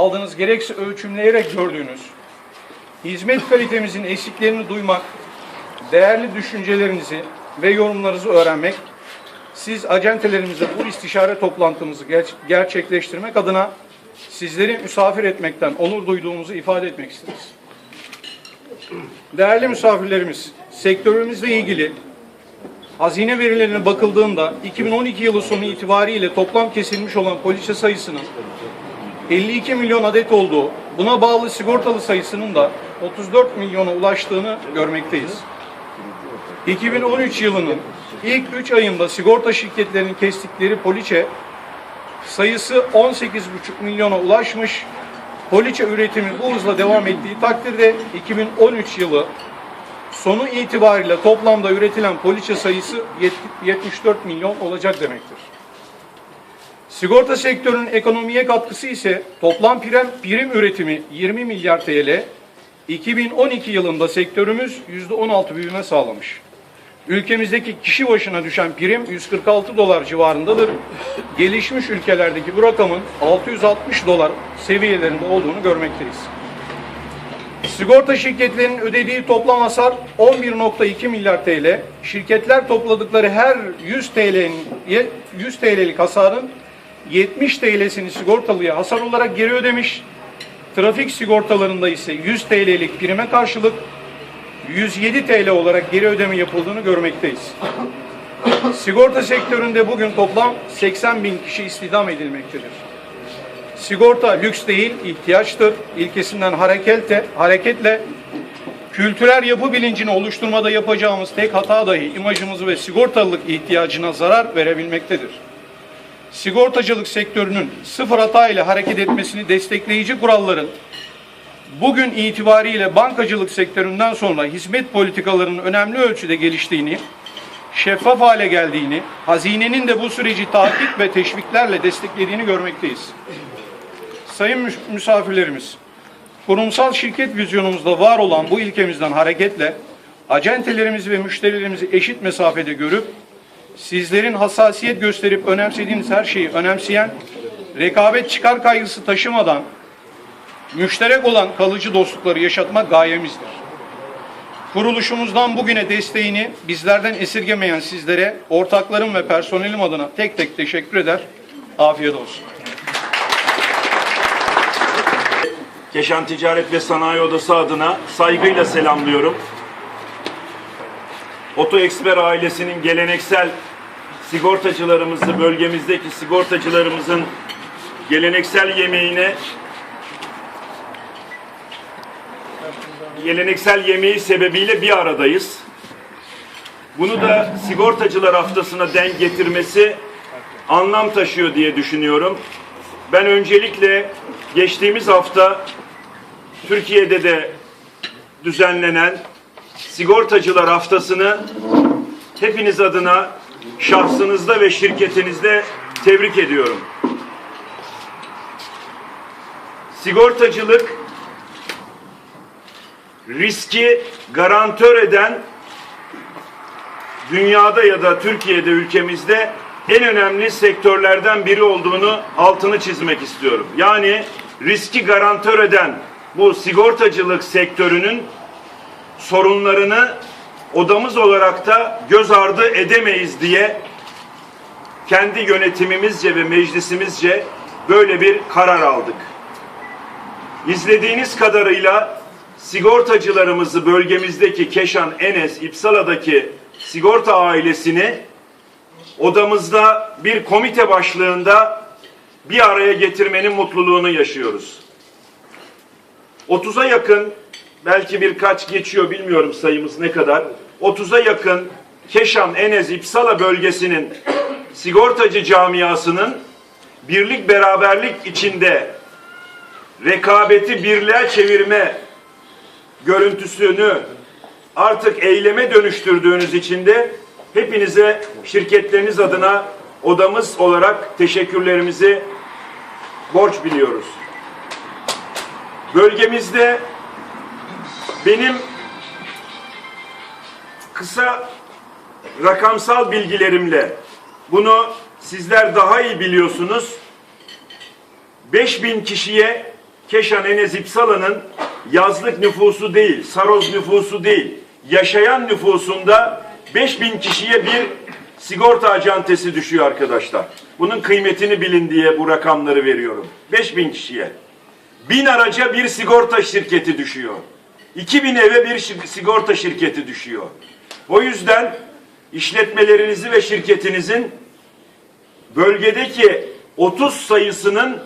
aldığınız gerekse ölçümleyerek gördüğünüz hizmet kalitemizin eksiklerini duymak, değerli düşüncelerinizi ve yorumlarınızı öğrenmek, siz acentelerimize bu istişare toplantımızı ger- gerçekleştirmek adına sizleri misafir etmekten onur duyduğumuzu ifade etmek isteriz. Değerli misafirlerimiz, sektörümüzle ilgili hazine verilerine bakıldığında 2012 yılı sonu itibariyle toplam kesilmiş olan poliçe sayısının 52 milyon adet olduğu, buna bağlı sigortalı sayısının da 34 milyona ulaştığını görmekteyiz. 2013 yılının ilk 3 ayında sigorta şirketlerinin kestikleri poliçe sayısı 18,5 milyona ulaşmış. Poliçe üretimi bu hızla devam ettiği takdirde 2013 yılı sonu itibariyle toplamda üretilen poliçe sayısı yet- 74 milyon olacak demektir. Sigorta sektörünün ekonomiye katkısı ise toplam prim, prim üretimi 20 milyar TL, 2012 yılında sektörümüz %16 büyüme sağlamış. Ülkemizdeki kişi başına düşen prim 146 dolar civarındadır. Gelişmiş ülkelerdeki bu rakamın 660 dolar seviyelerinde olduğunu görmekteyiz. Sigorta şirketlerinin ödediği toplam hasar 11.2 milyar TL. Şirketler topladıkları her 100 TL'nin 100 TL'lik hasarın 70 TL'sini sigortalıya hasar olarak geri ödemiş. Trafik sigortalarında ise 100 TL'lik prime karşılık 107 TL olarak geri ödeme yapıldığını görmekteyiz. Sigorta sektöründe bugün toplam 80 bin kişi istihdam edilmektedir. Sigorta lüks değil, ihtiyaçtır. İlkesinden hareketle, hareketle kültürel yapı bilincini oluşturmada yapacağımız tek hata dahi imajımızı ve sigortalılık ihtiyacına zarar verebilmektedir. Sigortacılık sektörünün sıfır hata ile hareket etmesini destekleyici kuralların bugün itibariyle bankacılık sektöründen sonra hizmet politikalarının önemli ölçüde geliştiğini, şeffaf hale geldiğini, hazinenin de bu süreci takip ve teşviklerle desteklediğini görmekteyiz. Sayın misafirlerimiz, kurumsal şirket vizyonumuzda var olan bu ilkemizden hareketle acentelerimizi ve müşterilerimizi eşit mesafede görüp sizlerin hassasiyet gösterip önemsediğiniz her şeyi önemseyen, rekabet çıkar kaygısı taşımadan müşterek olan kalıcı dostlukları yaşatmak gayemizdir. Kuruluşumuzdan bugüne desteğini bizlerden esirgemeyen sizlere, ortaklarım ve personelim adına tek tek teşekkür eder. Afiyet olsun. Keşan Ticaret ve Sanayi Odası adına saygıyla selamlıyorum. Oto Eksper ailesinin geleneksel sigortacılarımızı, bölgemizdeki sigortacılarımızın geleneksel yemeğine geleneksel yemeği sebebiyle bir aradayız. Bunu da sigortacılar haftasına denk getirmesi anlam taşıyor diye düşünüyorum. Ben öncelikle geçtiğimiz hafta Türkiye'de de düzenlenen sigortacılar haftasını hepiniz adına şahsınızda ve şirketinizde tebrik ediyorum. Sigortacılık riski garantör eden dünyada ya da Türkiye'de ülkemizde en önemli sektörlerden biri olduğunu altını çizmek istiyorum. Yani riski garantör eden bu sigortacılık sektörünün sorunlarını odamız olarak da göz ardı edemeyiz diye kendi yönetimimizce ve meclisimizce böyle bir karar aldık. İzlediğiniz kadarıyla sigortacılarımızı bölgemizdeki Keşan, Enes, İpsala'daki sigorta ailesini odamızda bir komite başlığında bir araya getirmenin mutluluğunu yaşıyoruz. 30'a yakın belki birkaç geçiyor bilmiyorum sayımız ne kadar. 30'a yakın Keşan, Enes, İpsala bölgesinin sigortacı camiasının birlik beraberlik içinde rekabeti birliğe çevirme görüntüsünü artık eyleme dönüştürdüğünüz için de hepinize şirketleriniz adına odamız olarak teşekkürlerimizi borç biliyoruz. Bölgemizde benim kısa rakamsal bilgilerimle bunu sizler daha iyi biliyorsunuz. 5000 kişiye Keşan Enes İpsala'nın yazlık nüfusu değil, Saroz nüfusu değil, yaşayan nüfusunda 5000 kişiye bir sigorta acentesi düşüyor arkadaşlar. Bunun kıymetini bilin diye bu rakamları veriyorum. 5000 kişiye. 1000 araca bir sigorta şirketi düşüyor. 2000 eve bir sigorta şirketi düşüyor. O yüzden işletmelerinizi ve şirketinizin bölgedeki 30 sayısının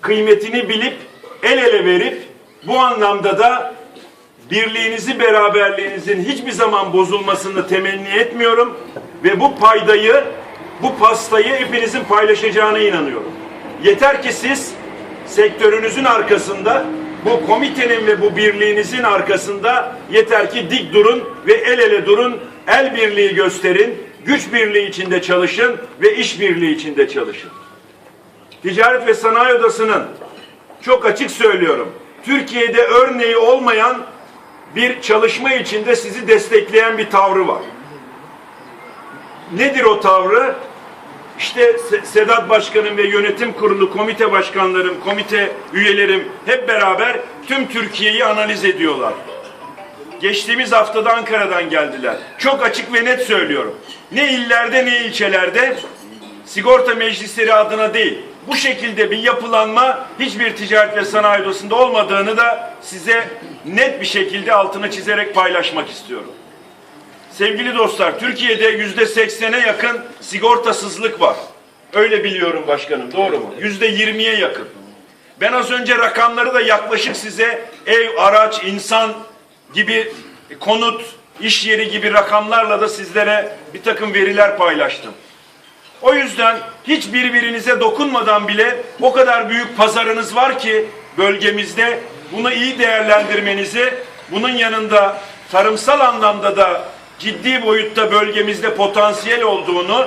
kıymetini bilip el ele verip bu anlamda da birliğinizi beraberliğinizin hiçbir zaman bozulmasını temenni etmiyorum ve bu paydayı bu pastayı hepinizin paylaşacağına inanıyorum. Yeter ki siz sektörünüzün arkasında bu komitenin ve bu birliğinizin arkasında yeter ki dik durun ve el ele durun, el birliği gösterin, güç birliği içinde çalışın ve iş birliği içinde çalışın. Ticaret ve Sanayi Odası'nın çok açık söylüyorum. Türkiye'de örneği olmayan bir çalışma içinde sizi destekleyen bir tavrı var. Nedir o tavrı? İşte Se- Sedat Başkanım ve yönetim kurulu, komite başkanlarım, komite üyelerim hep beraber tüm Türkiye'yi analiz ediyorlar. Geçtiğimiz haftada Ankara'dan geldiler. Çok açık ve net söylüyorum. Ne illerde ne ilçelerde sigorta meclisleri adına değil. Bu şekilde bir yapılanma hiçbir ticaret ve sanayi odasında olmadığını da size net bir şekilde altını çizerek paylaşmak istiyorum. Sevgili dostlar, Türkiye'de yüzde seksene yakın sigortasızlık var. Öyle biliyorum başkanım, doğru mu? Yüzde yirmiye yakın. Ben az önce rakamları da yaklaşık size ev, araç, insan gibi konut, iş yeri gibi rakamlarla da sizlere bir takım veriler paylaştım. O yüzden hiç birbirinize dokunmadan bile o kadar büyük pazarınız var ki bölgemizde bunu iyi değerlendirmenizi, bunun yanında tarımsal anlamda da ciddi boyutta bölgemizde potansiyel olduğunu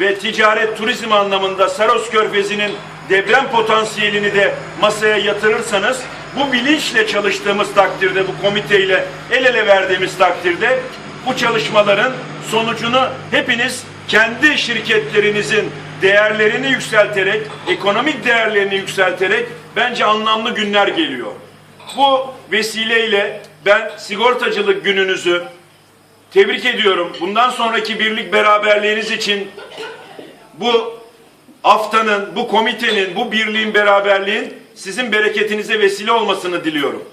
ve ticaret turizm anlamında Saros Körfezi'nin deprem potansiyelini de masaya yatırırsanız bu bilinçle çalıştığımız takdirde bu komiteyle el ele verdiğimiz takdirde bu çalışmaların sonucunu hepiniz kendi şirketlerinizin değerlerini yükselterek, ekonomik değerlerini yükselterek bence anlamlı günler geliyor. Bu vesileyle ben sigortacılık gününüzü tebrik ediyorum. Bundan sonraki birlik beraberliğiniz için bu haftanın, bu komitenin, bu birliğin, beraberliğin sizin bereketinize vesile olmasını diliyorum.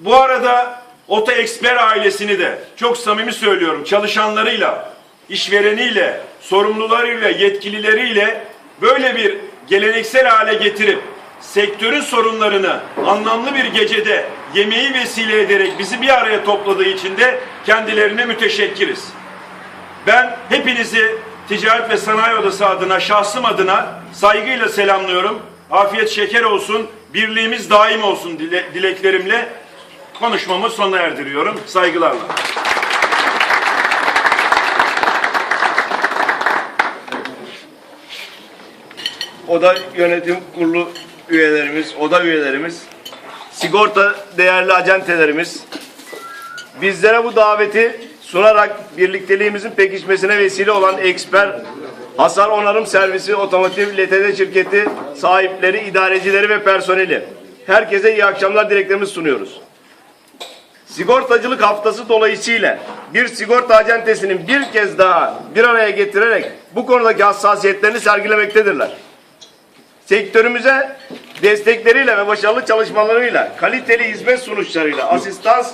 Bu arada Ota Eksper ailesini de çok samimi söylüyorum çalışanlarıyla, işvereniyle, sorumlularıyla, yetkilileriyle böyle bir geleneksel hale getirip sektörün sorunlarını anlamlı bir gecede yemeği vesile ederek bizi bir araya topladığı için de kendilerine müteşekkiriz. Ben hepinizi Ticaret ve Sanayi Odası adına, şahsım adına saygıyla selamlıyorum. Afiyet şeker olsun, birliğimiz daim olsun dile- dileklerimle konuşmamı sona erdiriyorum. Saygılarla. oda yönetim kurulu üyelerimiz, oda üyelerimiz, sigorta değerli acentelerimiz bizlere bu daveti sunarak birlikteliğimizin pekişmesine vesile olan Eksper Hasar Onarım Servisi Otomotiv LTD şirketi sahipleri, idarecileri ve personeli. Herkese iyi akşamlar dileklerimizi sunuyoruz. Sigortacılık haftası dolayısıyla bir sigorta acentesinin bir kez daha bir araya getirerek bu konudaki hassasiyetlerini sergilemektedirler sektörümüze destekleriyle ve başarılı çalışmalarıyla, kaliteli hizmet sunuşlarıyla, asistans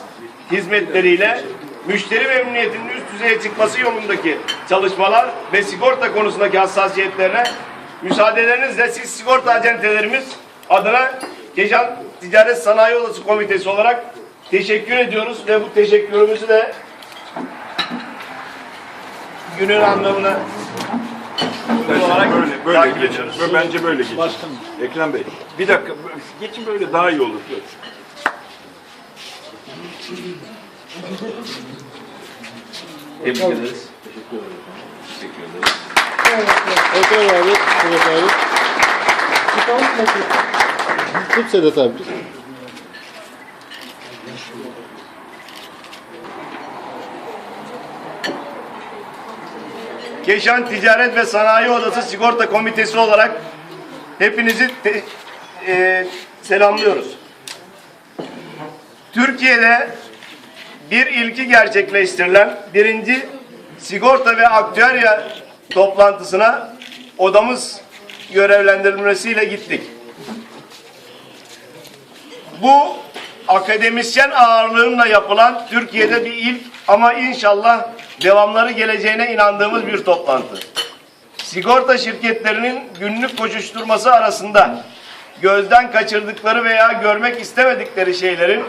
hizmetleriyle müşteri memnuniyetinin üst düzeye çıkması yolundaki çalışmalar ve sigorta konusundaki hassasiyetlerine müsaadelerinizle siz sigorta acentelerimiz adına Keşan Ticaret Sanayi Odası Komitesi olarak teşekkür ediyoruz ve bu teşekkürümüzü de günün anlamına olarak Böyle, böyle takip geçin. ediyoruz. Bence böyle geçin. Ekrem Bey, bir dakika. Geçin böyle daha iyi olur. Tebrik ederiz. Otur abi, Sedat abi. Tut Sedat abi. Keşan Ticaret ve Sanayi Odası Sigorta Komitesi olarak hepinizi te- e, selamlıyoruz. Türkiye'de bir ilki gerçekleştirilen birinci sigorta ve aktüerya toplantısına odamız görevlendirilmesiyle gittik. Bu akademisyen ağırlığıyla yapılan Türkiye'de bir ilk ama inşallah devamları geleceğine inandığımız bir toplantı. Sigorta şirketlerinin günlük koşuşturması arasında gözden kaçırdıkları veya görmek istemedikleri şeylerin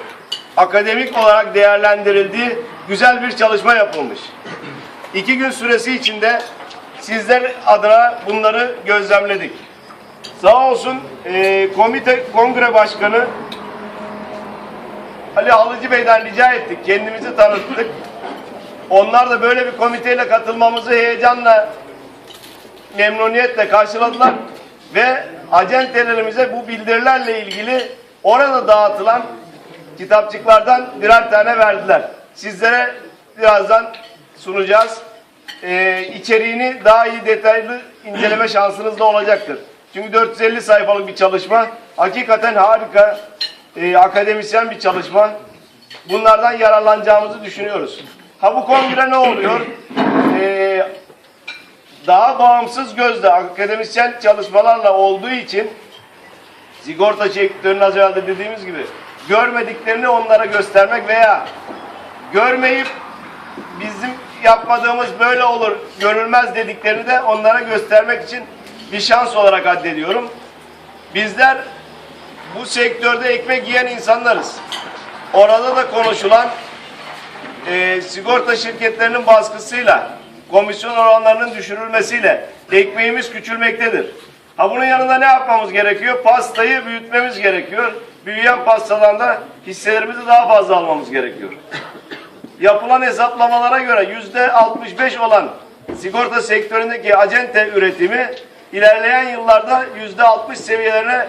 akademik olarak değerlendirildiği güzel bir çalışma yapılmış. İki gün süresi içinde sizler adına bunları gözlemledik. Sağ olsun eee, komite kongre başkanı Ali Halıcı Bey'den rica ettik. Kendimizi tanıttık. Onlar da böyle bir komiteyle katılmamızı heyecanla, memnuniyetle karşıladılar. Ve acentelerimize bu bildirilerle ilgili orada dağıtılan kitapçıklardan birer tane verdiler. Sizlere birazdan sunacağız. Ee, içeriğini daha iyi detaylı inceleme şansınız da olacaktır. Çünkü 450 sayfalık bir çalışma. Hakikaten harika, e, akademisyen bir çalışma. Bunlardan yararlanacağımızı düşünüyoruz. Ha bu kongre ne oluyor? Ee, daha bağımsız gözle akademisyen çalışmalarla olduğu için sigorta sektörünün az de dediğimiz gibi görmediklerini onlara göstermek veya görmeyip bizim yapmadığımız böyle olur, görülmez dediklerini de onlara göstermek için bir şans olarak addediyorum. Bizler bu sektörde ekmek yiyen insanlarız. Orada da konuşulan e, sigorta şirketlerinin baskısıyla, komisyon oranlarının düşürülmesiyle ekmeğimiz küçülmektedir. Ha bunun yanında ne yapmamız gerekiyor? Pastayı büyütmemiz gerekiyor. Büyüyen pastadan da hisselerimizi daha fazla almamız gerekiyor. Yapılan hesaplamalara göre yüzde 65 olan sigorta sektöründeki acente üretimi ilerleyen yıllarda yüzde 60 seviyelerine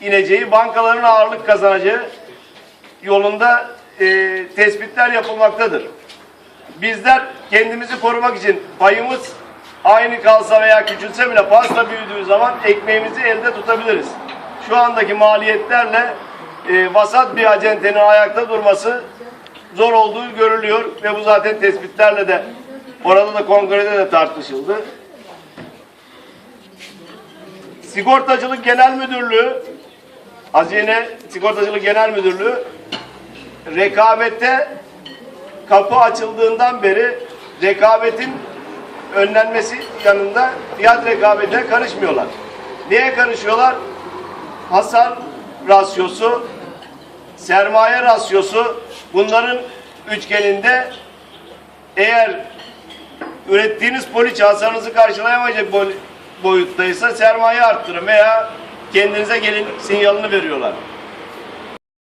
ineceği, bankaların ağırlık kazanacağı yolunda e, tespitler yapılmaktadır. Bizler kendimizi korumak için payımız aynı kalsa veya küçülse bile pasta büyüdüğü zaman ekmeğimizi elde tutabiliriz. Şu andaki maliyetlerle e, vasat bir acentenin ayakta durması zor olduğu görülüyor ve bu zaten tespitlerle de orada da kongrede de tartışıldı. Sigortacılık Genel Müdürlüğü Hazine Sigortacılık Genel Müdürlüğü rekabette kapı açıldığından beri rekabetin önlenmesi yanında fiyat rekabetine karışmıyorlar. Neye karışıyorlar? Hasar rasyosu, sermaye rasyosu bunların üçgeninde eğer ürettiğiniz poliçe hasarınızı karşılayamayacak boy- boyuttaysa sermaye arttırın veya kendinize gelin sinyalini veriyorlar.